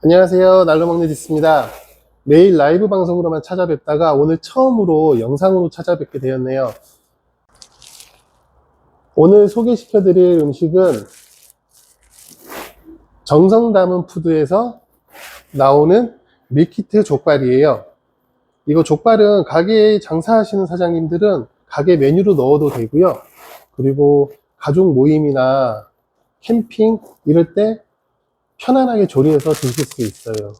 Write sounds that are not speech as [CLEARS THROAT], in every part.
안녕하세요. 날로 먹는 디스입니다. 매일 라이브 방송으로만 찾아뵙다가 오늘 처음으로 영상으로 찾아뵙게 되었네요. 오늘 소개시켜 드릴 음식은 정성 담은 푸드에서 나오는 밀키트 족발이에요. 이거 족발은 가게에 장사하시는 사장님들은 가게 메뉴로 넣어도 되고요. 그리고 가족 모임이나 캠핑 이럴 때 편안하게 조리해서 드실 수 있어요.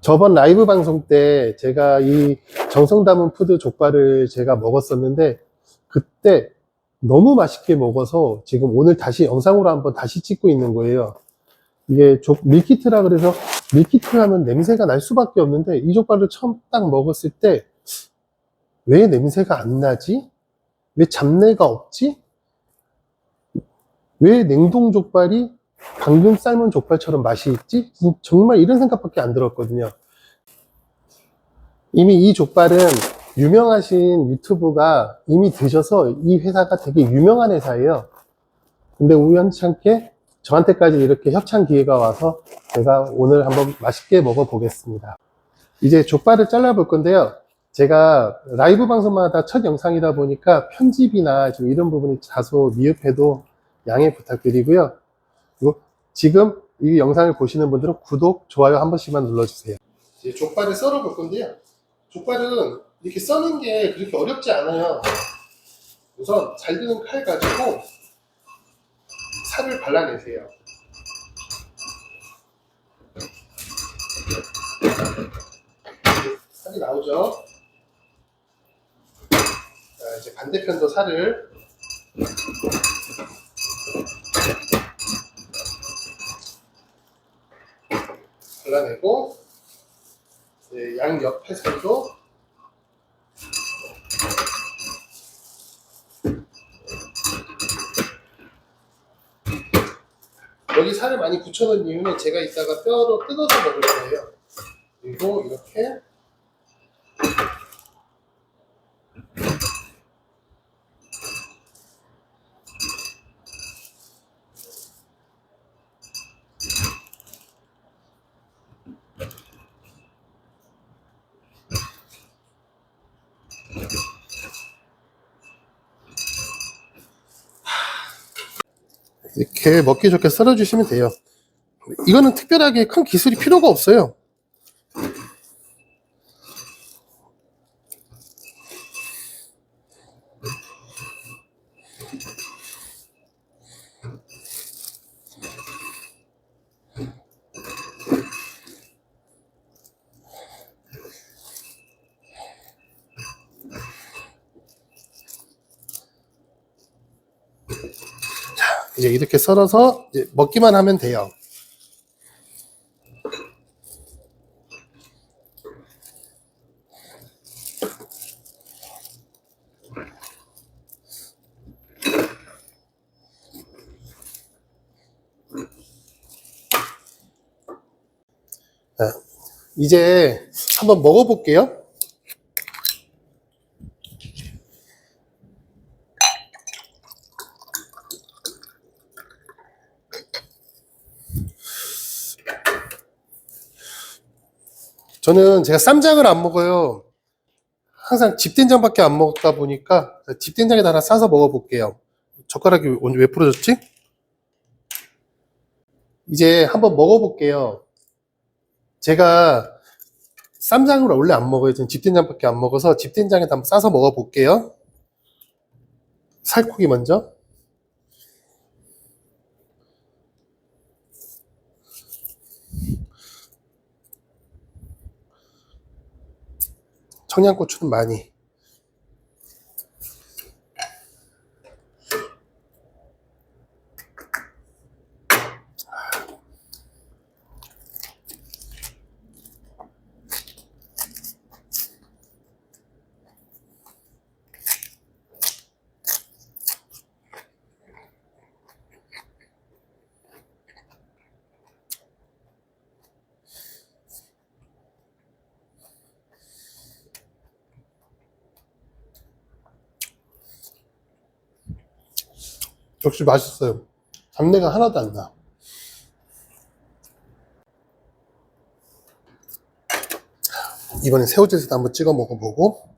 저번 라이브 방송 때 제가 이 정성 담은 푸드 족발을 제가 먹었었는데 그때 너무 맛있게 먹어서 지금 오늘 다시 영상으로 한번 다시 찍고 있는 거예요. 이게 족, 밀키트라 그래서 밀키트 하면 냄새가 날 수밖에 없는데 이 족발을 처음 딱 먹었을 때 왜 냄새가 안 나지? 왜 잡내가 없지? 왜 냉동 족발이 방금 삶은 족발처럼 맛이 있지? 정말 이런 생각밖에 안 들었거든요. 이미 이 족발은 유명하신 유튜브가 이미 드셔서 이 회사가 되게 유명한 회사예요. 근데 우연찮게 저한테까지 이렇게 협찬 기회가 와서 제가 오늘 한번 맛있게 먹어보겠습니다. 이제 족발을 잘라볼 건데요. 제가 라이브 방송마다 첫 영상이다 보니까 편집이나 좀 이런 부분이 다소 미흡해도 양해 부탁드리고요. 그리고 지금 이 영상을 보시는 분들은 구독, 좋아요 한 번씩만 눌러주세요. 이제 족발을 썰어 볼 건데요. 족발은 이렇게 써는 게 그렇게 어렵지 않아요. 우선 잘 드는 칼 가지고 살을 발라내세요. 살이 나오죠? 자, 이제 반대편도 살을 발라내고 양 옆에 살도 여기 살을 많이 붙여놓은 이유는 제가 이따가 뼈로 뜯어서 먹을 거예요. 그리고 이렇게 이렇게 먹기 좋게 썰어주시면 돼요. 이거는 특별하게 큰 기술이 필요가 없어요. 이제 이렇게 썰어서 이제 먹기만 하면 돼요. 자, 이제 한번 먹어볼게요. 저는 제가 쌈장을 안 먹어요. 항상 집된장밖에 안 먹다 보니까 집된장에다 하나 싸서 먹어볼게요. 젓가락이 왜 부러졌지? 이제 한번 먹어볼게요. 제가 쌈장을 원래 안 먹어요. 저는 집된장밖에 안 먹어서 집된장에다 한번 싸서 먹어볼게요. 살코기 먼저. 청양고추는 많이. 역시 맛있어요. 잡내가 하나도 안 나. 이번엔 새우젓에도 한번 찍어 먹어보고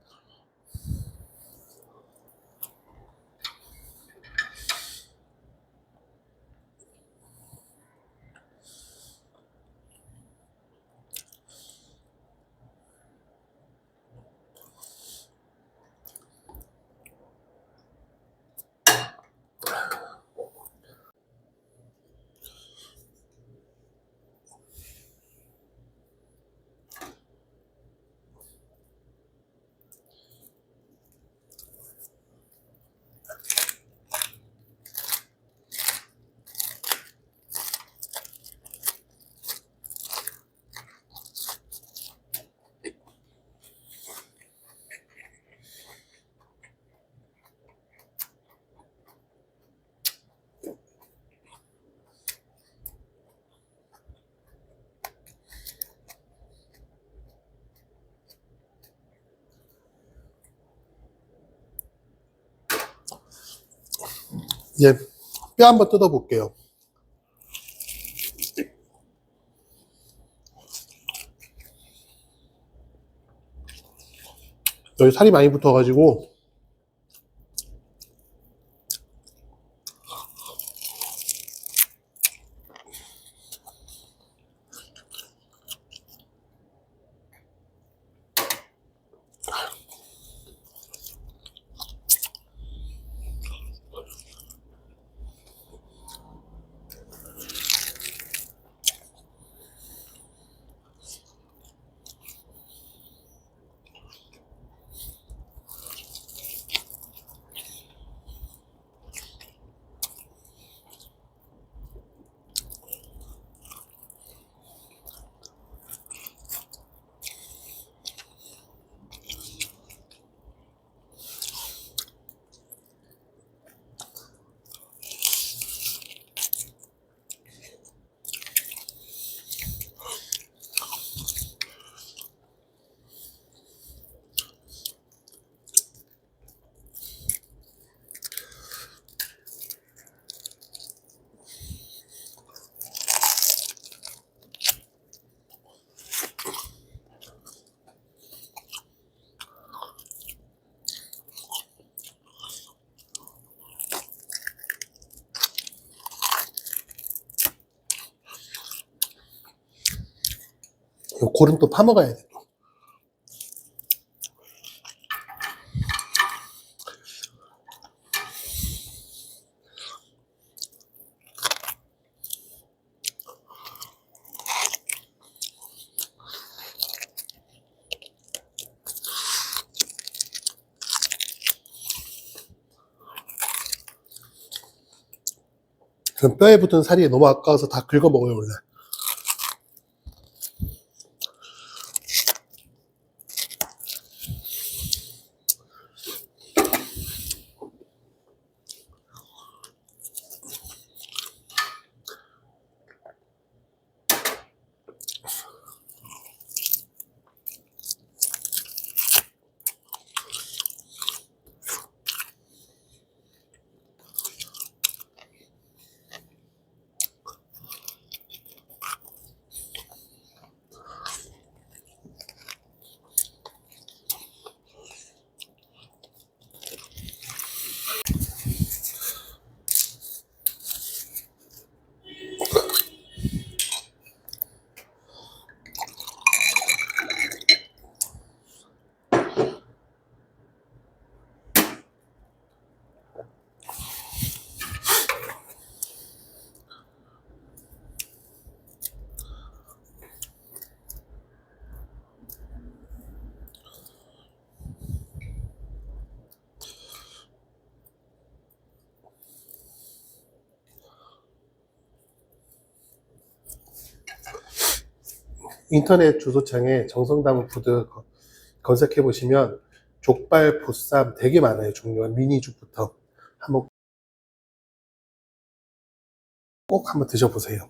이제 뼈 한번 뜯어 볼게요. 여기 살이 많이 붙어가지고 요 골은 또 파먹어야 돼. 또. 그럼 뼈에 붙은 살이 너무 아까워서 다 긁어 먹어요 원래. 인터넷 주소창에 정성담 푸드 거- 검색해 보시면 족발, 보쌈 되게 많아요. 종류가 미니죽부터 한번 꼭 한번 드셔보세요.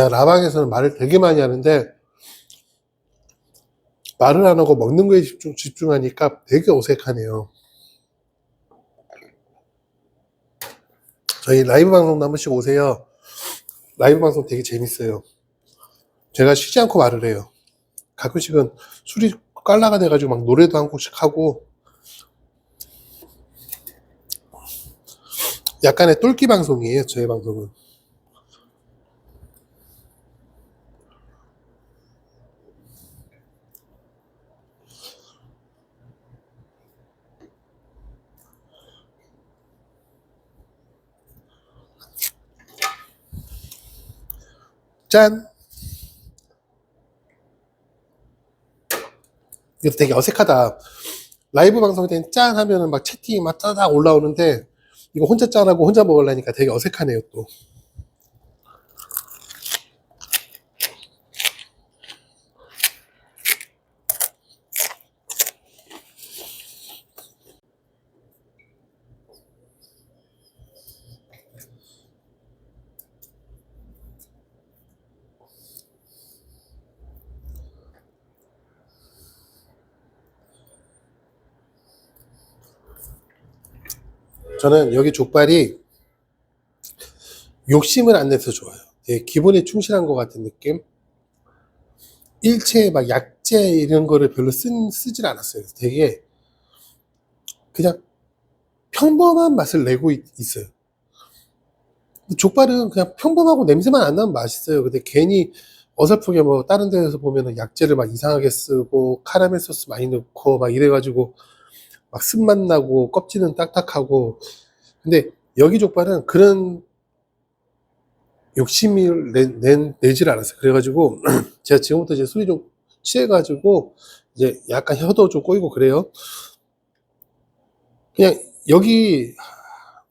제가 라방에서는 말을 되게 많이 하는데 말을 안 하고 먹는 거에 집중, 집중하니까 되게 어색하네요. 저희 라이브 방송도 한 번씩 오세요. 라이브 방송 되게 재밌어요. 제가 쉬지 않고 말을 해요. 가끔씩은 술이 깔라가 돼가지고 막 노래도 한 곡씩 하고 약간의 똘끼 방송이에요. 저희 방송은. 짠! 이거 되게 어색하다. 라이브 방송 때는 짠 하면은 막 채팅이 막 따닥 올라오는데 이거 혼자 짠하고 혼자 먹으려니까 되게 어색하네요 또. 저는 여기 족발이 욕심을 안 내서 좋아요. 되게 기본에 충실한 것 같은 느낌. 일체 막 약재 이런 거를 별로 쓴, 쓰질 않았어요. 되게 그냥 평범한 맛을 내고 있, 있어요. 족발은 그냥 평범하고 냄새만 안 나면 맛있어요. 근데 괜히 어설프게 뭐 다른 데에서 보면은 약재를 막 이상하게 쓰고 카라멜 소스 많이 넣고 막 이래가지고 막 쓴맛 나고 껍질은 딱딱하고 근데 여기 족발은 그런 욕심을 내, 내, 내질 않았어요. 그래가지고 [CLEARS THROAT] 제가 지금부터 이제 술이 좀 취해가지고 이제 약간 혀도 좀 꼬이고 그래요. 그냥 여기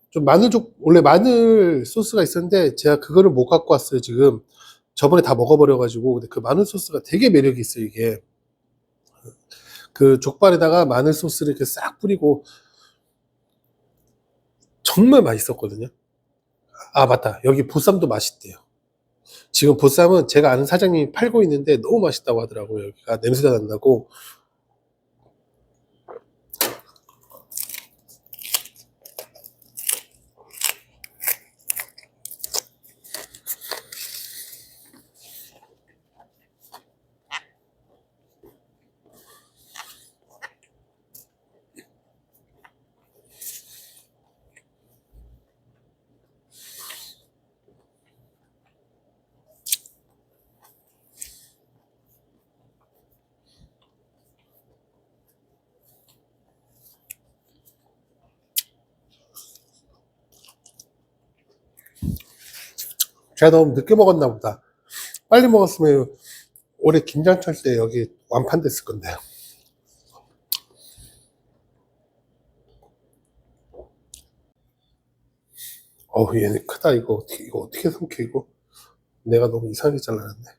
좀 마늘 족 원래 마늘 소스가 있었는데 제가 그거를 못 갖고 왔어요 지금 저번에 다 먹어버려가지고 근데 그 마늘 소스가 되게 매력이 있어요 이게 그 족발에다가 마늘 소스를 이렇게 싹 뿌리고 정말 맛있었거든요. 아, 맞다. 여기 보쌈도 맛있대요. 지금 보쌈은 제가 아는 사장님이 팔고 있는데 너무 맛있다고 하더라고요. 여기가 냄새가 난다고. 제가 너무 늦게 먹었나 보다. 빨리 먹었으면 올해 김장철 때 여기 완판 됐을 건데요. 어우, 얘네 크다, 이거. 어떻게, 이거 어떻게 삼켜, 이거? 내가 너무 이상하게 잘라놨네.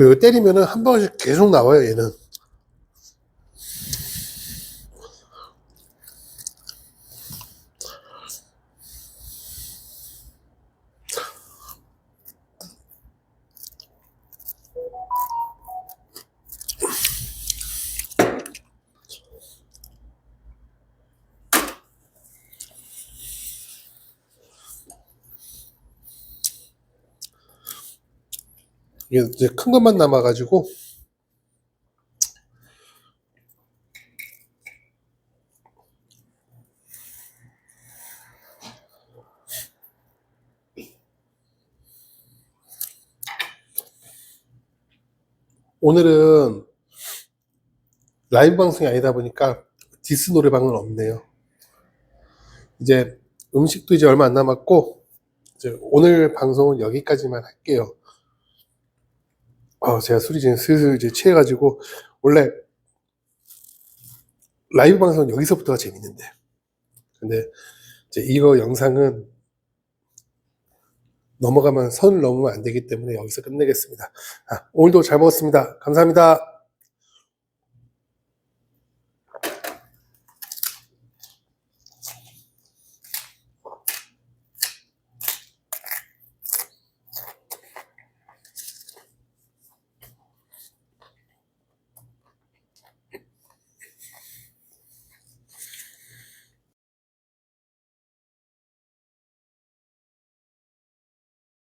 그리고 때리면은 한 번씩 계속 나와요, 얘는. 이게 이제 큰 것만 남아가지고 오늘은 라이브 방송이 아니다 보니까 디스 노래방은 없네요. 이제 음식도 이제 얼마 안 남았고 이제 오늘 방송은 여기까지만 할게요. 아, 제가 술이 지금 슬슬 이제 취해가지고 원래 라이브 방송은 여기서부터가 재밌는데 근데 이제 이거 영상은 넘어가면 선을 넘으면 안 되기 때문에 여기서 끝내겠습니다. 아, 오늘도 잘 먹었습니다. 감사합니다.